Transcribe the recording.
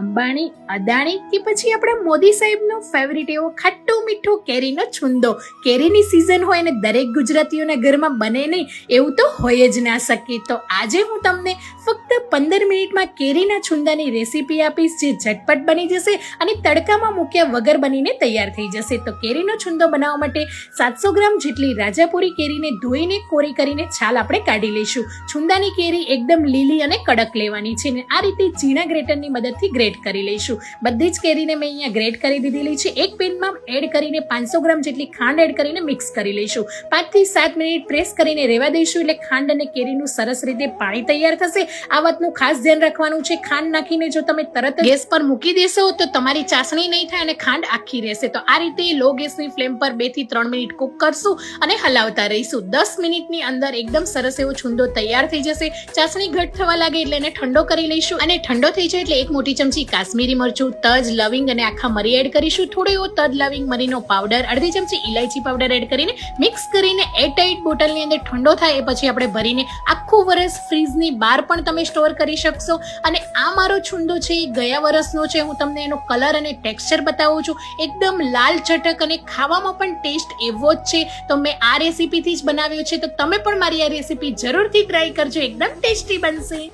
અંબાણી, અદાણી કે પછી આપણે મોદી સાહેબનો ફેવરિટ એવો ખાટો મીઠો કેરીનો છુંદો. કેરીની સિઝન હોય અને દરેક ગુજરાતીઓના ઘરમાં બને નહીં, એવું તો હોય જ ના શકે. તો આજે હું તમને ફક્ત પંદર મિનિટમાં કેરીના છુંદાની રેસીપી આપીશ, જે ઝટપટ બની જશે અને તડકામાં મૂક્યા વગર બનીને તૈયાર થઈ જશે. તો કેરીનો છુંદો બનાવવા માટે સાતસો ગ્રામ જેટલી રાજાપુરી કેરીને ધોઈને, કોરી કરીને છાલ આપણે કાઢી લઈશું. છુંદાની કેરી એકદમ લીલી અને કડક લેવાની છે અને આ રીતે ઝીણા ગ્રેટરની મદદથી ગ્રેટ કરી લઈશું. બધી જ કેરીને મેં અહીંયા ગ્રેટ કરી દીધેલી છે. એક પેનમાં એડ કરીને પાંચસો ગ્રામ જેટલી ખાંડ એડ કરીને મિક્સ કરી લઈશું. પાંચથી સાત મિનિટ પ્રેસ કરીને રહેવા દઈશું એટલે ખાંડ અને કેરીનું સરસ રીતે પાણી તૈયાર થશે. આ વાતનું ખાસ ધ્યાન રાખવાનું છે. ખાંડ નાખીને જો તમે તરત ગેસ પર મૂકી દેશો તો તમારી ચાસણી નહીં થાય અને ખાંડ આખી રહેશે. તો આ રીતે લો ગેસની ફ્લેમ પર બેથી ત્રણ મિનિટ કુક કરશું અને હલાવતા રહીશું. દસ મિનિટની અંદર એકદમ સરસ એવો છુંદો તૈયાર થઈ જશે. ચાસણી ઘટ થવા લાગે એટલે એને ઠંડો કરી લઈશું અને ઠંડો થઈ જાય એટલે એક મોટી ચમચી કાશ્મીરી મરચું, તજ, લવિંગ અને આખા મરી એડ કરીશું. થોડો એવો તજ, લવિંગ, મરીનો પાવડર અડધી ચમચી ઇલાયચી પાવડર એડ કરીને મિક્સ કરીને એરટાઇટ બોટલની અંદર ઠંડો થાય એ પછી આપણે ભરીને આખું વરસ ફ્રીઝની બહાર પણ તમે સ્ટોર કરી શકશો. અને આ મારો છુંદો છે, એ ગયા વરસનો છે. હું તમને એનો કલર અને ટેક્સચર બતાવું છું. એકદમ લાલ ચટક અને ખાવામાં પણ ટેસ્ટ એવો જ છે. તો મેં આ રેસીપીથી જ બનાવ્યો છે. તો તમે પણ મારી આ રેસીપી જરૂરથી ટ્રાય કરજો. એકદમ ટેસ્ટી બનશે.